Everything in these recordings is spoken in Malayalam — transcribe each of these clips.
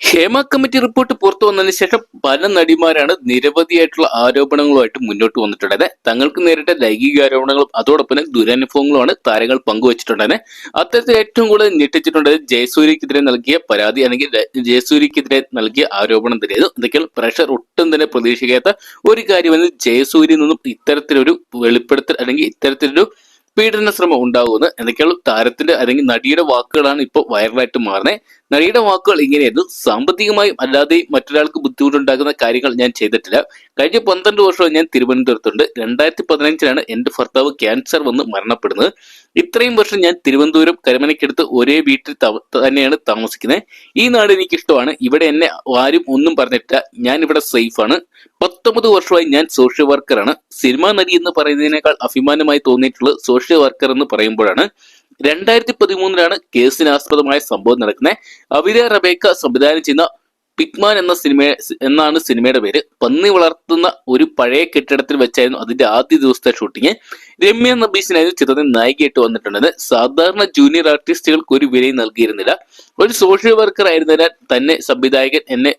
ഹേമ കമ്മിറ്റി റിപ്പോർട്ട് പുറത്തു വന്നതിന് ശേഷം പല നടിമാരാണ് നിരവധിയായിട്ടുള്ള ആരോപണങ്ങളുമായിട്ട് മുന്നോട്ട് വന്നിട്ടുള്ളത് തങ്ങൾക്ക് നേരിട്ട ലൈംഗിക ആരോപണങ്ങളും അതോടൊപ്പം തന്നെ ദുരനുഭവങ്ങളുമാണ് താരങ്ങൾ പങ്കുവച്ചിട്ടുണ്ടെന്ന് അത്തരത്തിൽ ഏറ്റവും കൂടുതൽ ഞെട്ടിച്ചിട്ടുള്ളത് ജയസൂര്യക്കെതിരെ നൽകിയ പരാതി അല്ലെങ്കിൽ ജയസൂര്യക്കെതിരെ നൽകിയ ആരോപണം തന്നെയായിരുന്നു. എന്തൊക്കെയാണ് പ്രഷർ ഒട്ടും തന്നെ പ്രതീക്ഷിക്കാത്ത ഒരു കാര്യമെന്ന് ജയസൂര്യയിൽ നിന്നും ഇത്തരത്തിലൊരു വെളിപ്പെടുത്തൽ അല്ലെങ്കിൽ ഇത്തരത്തിലൊരു പീഡന ശ്രമം ഉണ്ടാകുമെന്ന് എന്തൊക്കെയാണ് താരത്തിന്റെ അല്ലെങ്കിൽ നടിയുടെ വാക്കുകളാണ് ഇപ്പോൾ വൈറലായിട്ട് മാറുന്നത്. നടിയുടെ വാക്കുകൾ ഇങ്ങനെയായിരുന്നു. സാമ്പത്തികമായും അല്ലാതെയും മറ്റൊരാൾക്ക് ബുദ്ധിമുട്ടുണ്ടാക്കുന്ന കാര്യങ്ങൾ ഞാൻ ചെയ്തിട്ടില്ല. കഴിഞ്ഞ പന്ത്രണ്ട് വർഷമായി ഞാൻ തിരുവനന്തപുരത്തുണ്ട്. രണ്ടായിരത്തി പതിനഞ്ചിലാണ് എന്റെ ഭർത്താവ് ക്യാൻസർ വന്ന് മരണപ്പെടുന്നത്. ഇത്രയും വർഷം ഞാൻ തിരുവനന്തപുരം കരമനയ്ക്കടുത്ത് ഒരേ വീട്ടിൽ തന്നെയാണ് താമസിക്കുന്നത്. ഈ നാട് എനിക്ക് ഇഷ്ടമാണ് ഇവിടെ എന്നെ ആരും ഒന്നും പറഞ്ഞിട്ടില്ല. ഞാൻ ഇവിടെ സേഫാണ്. പത്തൊമ്പത് വർഷമായി ഞാൻ സോഷ്യൽ വർക്കറാണ്. സിനിമാ നടി എന്ന് പറയുന്നതിനേക്കാൾ അഭിമാനമായി തോന്നിയിട്ടുള്ളത് സോഷ്യൽ വർക്കർ എന്ന് പറയുമ്പോഴാണ്. രണ്ടായിരത്തി പതിമൂന്നിലാണ് കേസിനാസ്പദമായ സംഭവം നടക്കുന്നത്. അവിര റബേക്ക സംവിധാനം ചെയ്യുന്ന പിക്മാൻ എന്ന സിനിമ എന്നാണ് സിനിമയുടെ പേര്. പന്നി വളർത്തുന്ന ഒരു പഴയ കെട്ടിടത്തിൽ വെച്ചായിരുന്നു അതിന്റെ ആദ്യ ദിവസത്തെ ഷൂട്ടിങ്. രമ്യ നബീസിനായിരുന്നു ചിത്രത്തിൽ നായികയായിട്ട് വന്നിട്ടുള്ളത്. സാധാരണ ജൂനിയർ ആർട്ടിസ്റ്റുകൾക്ക് ഒരു വിലയും നൽകിയിരുന്നില്ല. ഒരു സോഷ്യൽ വർക്കർ ആയിരുന്നതിനാൽ തന്നെ സംവിധായകൻ എന്നെ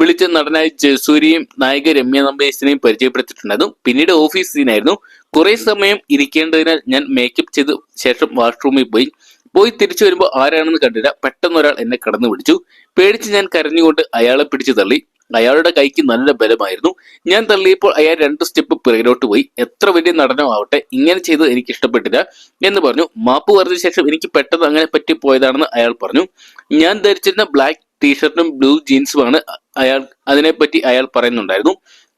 വിളിച്ച നടനായ ജസൂരിയും നായിക രമ്യ നമ്പേസിനെയും പരിചയപ്പെടുത്തിയിട്ടുണ്ടായിരുന്നു. പിന്നീട് ഓഫീസ് സീനായിരുന്നു. കുറെ സമയം ഇരിക്കേണ്ടതിനാൽ ഞാൻ മേക്കപ്പ് ചെയ്ത ശേഷം വാഷ്റൂമിൽ പോയി. പോയി തിരിച്ചു വരുമ്പോൾ ആരാണെന്ന് കണ്ടില്ല. പെട്ടെന്ന് ഒരാൾ എന്നെ കടന്നു പിടിച്ചു. പേടിച്ച് ഞാൻ കരഞ്ഞുകൊണ്ട് അയാളെ പിടിച്ചു തള്ളി. അയാളുടെ കൈക്ക് നല്ല ബലമായിരുന്നു. ഞാൻ തള്ളിയപ്പോൾ അയാൾ രണ്ട് സ്റ്റെപ്പ് പിറകിലോട്ട് പോയി. എത്ര വലിയ നടനോ ആവട്ടെ ഇങ്ങനെ ചെയ്തത് എനിക്ക് ഇഷ്ടപ്പെട്ടില്ല എന്ന് പറഞ്ഞു. മാപ്പ് പറഞ്ഞ ശേഷം എനിക്ക് പെട്ടെന്ന് അങ്ങനെ പറ്റി പോയതാണെന്ന് അയാൾ പറഞ്ഞു. ഞാൻ ധരിച്ചിരുന്ന ബ്ലാക്ക് ടീഷർട്ടും ബ്ലൂ ജീൻസുമാണ് അയാൾ അതിനെപ്പറ്റി അയാൾ പറയുന്നുണ്ടായിരുന്നു.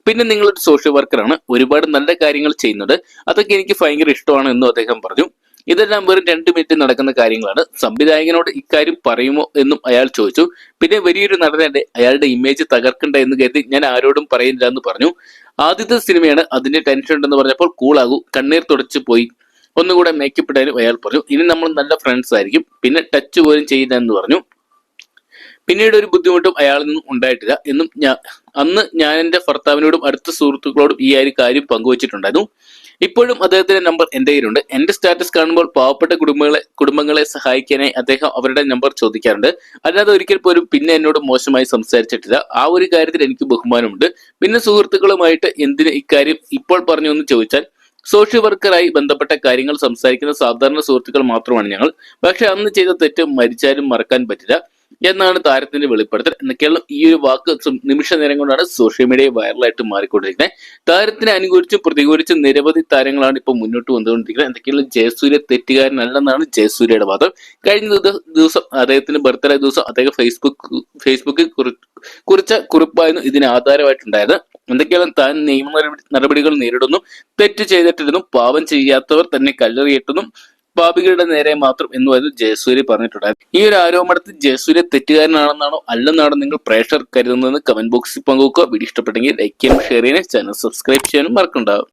പിന്നെ നിങ്ങളൊരു സോഷ്യൽ വർക്കറാണ് ഒരുപാട് നല്ല കാര്യങ്ങൾ ചെയ്യുന്നുണ്ട് അതൊക്കെ എനിക്ക് ഭയങ്കര ഇഷ്ടമാണ് എന്നും അദ്ദേഹം പറഞ്ഞു. ഇതെല്ലാം വെറും രണ്ട് മിനിറ്റ് നടക്കുന്ന കാര്യങ്ങളാണ്. സംവിധായകനോട് ഇക്കാര്യം പറയുമോ എന്നും അയാൾ ചോദിച്ചു. പിന്നെ വലിയൊരു നടനല്ലേ അയാളുടെ ഇമേജ് തകർക്കണ്ട എന്ന് കരുതി ഞാൻ ആരോടും പറയില്ല എന്ന് പറഞ്ഞു. ആദ്യത്തെ സിനിമയാണ് അതിന്റെ ടെൻഷൻ ഉണ്ടെന്ന് പറഞ്ഞപ്പോൾ കൂളാകൂ കണ്ണീർ തുടച്ചു പോയി. ഒന്നുകൂടെ മേക്കപ്പ് ഇടാനും അയാൾ പറഞ്ഞു. ഇനി നമ്മൾ നല്ല ഫ്രണ്ട്സ് ആയിരിക്കും. പിന്നെ ടച്ച് പോലും ചെയ്യില്ല എന്ന് പറഞ്ഞു. പിന്നീട് ഒരു ബുദ്ധിമുട്ടും അയാളിൽ നിന്നും ഉണ്ടായിട്ടില്ല എന്നും ഞാൻ അന്ന് ഞാൻ എന്റെ ഭർത്താവിനോടും അടുത്ത സുഹൃത്തുക്കളോടും ഈ ഒരു കാര്യം പങ്കുവച്ചിട്ടുണ്ടായിരുന്നു. ഇപ്പോഴും അദ്ദേഹത്തിന്റെ നമ്പർ എന്റെ കയ്യിലുണ്ട്. എന്റെ സ്റ്റാറ്റസ് കാണുമ്പോൾ പാവപ്പെട്ട കുടുംബങ്ങളെ കുടുംബങ്ങളെ സഹായിക്കാനായി അദ്ദേഹം അവരുടെ നമ്പർ ചോദിക്കാറുണ്ട്. അല്ലാതെ ഒരിക്കൽ പോലും പിന്നെ എന്നോട് മോശമായി സംസാരിച്ചിട്ടില്ല. ആ ഒരു കാര്യത്തിൽ എനിക്ക് ബഹുമാനമുണ്ട്. പിന്നെ സുഹൃത്തുക്കളുമായിട്ട് എന്തിന് ഇക്കാര്യം ഇപ്പോൾ പറഞ്ഞു എന്ന് ചോദിച്ചാൽ സോഷ്യൽ വർക്കറായി ബന്ധപ്പെട്ട കാര്യങ്ങൾ സംസാരിക്കുന്ന സാധാരണ സുഹൃത്തുക്കൾ മാത്രമാണ് ഞങ്ങൾ. പക്ഷെ അന്ന് ചെയ്ത തെറ്റ് മരിച്ചാലും മറക്കാൻ പറ്റില്ല. എന്നാണ് താരത്തിന്റെ വെളിപ്പെടുത്തൽ. എന്നൊക്കെയുള്ള ഈ ഒരു വാക്ക് നിമിഷ നേരം കൊണ്ടാണ് സോഷ്യൽ മീഡിയ വൈറലായിട്ട് മാറിക്കൊണ്ടിരിക്കുന്നത്. താരത്തിനെ അനുകൂലിച്ചും പ്രതികൂലിച്ചും നിരവധി താരങ്ങളാണ് ഇപ്പോൾ മുന്നോട്ട് വന്നുകൊണ്ടിരിക്കുന്നത്. എന്തൊക്കെയുള്ള ജയസൂര്യ തെറ്റുകാരനല്ലെന്നാണ് ജയസൂര്യയുടെ വാദം. കഴിഞ്ഞ ദിവസം അദ്ദേഹത്തിന്റെ ബർത്ത്ഡേ ദിവസം അദ്ദേഹം ഫേസ്ബുക്ക് ഫേസ്ബുക്കിൽ കുറിച്ച കുറിപ്പായിരുന്നു ഇതിന് ആധാരമായിട്ടുണ്ടായത്. എന്തൊക്കെയാണ് താൻ നിയമ നടപടി- നടപടികൾ നേരിടുന്നു തെറ്റ് ചെയ്തിട്ടിരുന്നു പാവം ചെയ്യാത്തവർ തന്നെ കല്ലെറിയിട്ടും പാപികളുടെ നേരെ മാത്രം എന്നുമായിരുന്നു ജയസൂര്യ പറഞ്ഞിട്ടുണ്ടായിരുന്നു. ഈ ഒരു ആരോപണത്തിൽ ജയസൂര്യ തെറ്റുകാരനാണെന്നാണോ അല്ലെന്നാണോ നിങ്ങൾ പ്രേക്ഷകർ കരുതുന്നതെന്ന് കമന്റ് ബോക്സിൽ പങ്കുവെക്കുക. വീഡിയോ ഇഷ്ടപ്പെട്ടെങ്കിൽ ലൈക്ക് ചെയ്യാനും ഷെയർ ചെയ്യാനും ചാനൽ സബ്സ്ക്രൈബ് ചെയ്യാനും മറക്കുണ്ടാവും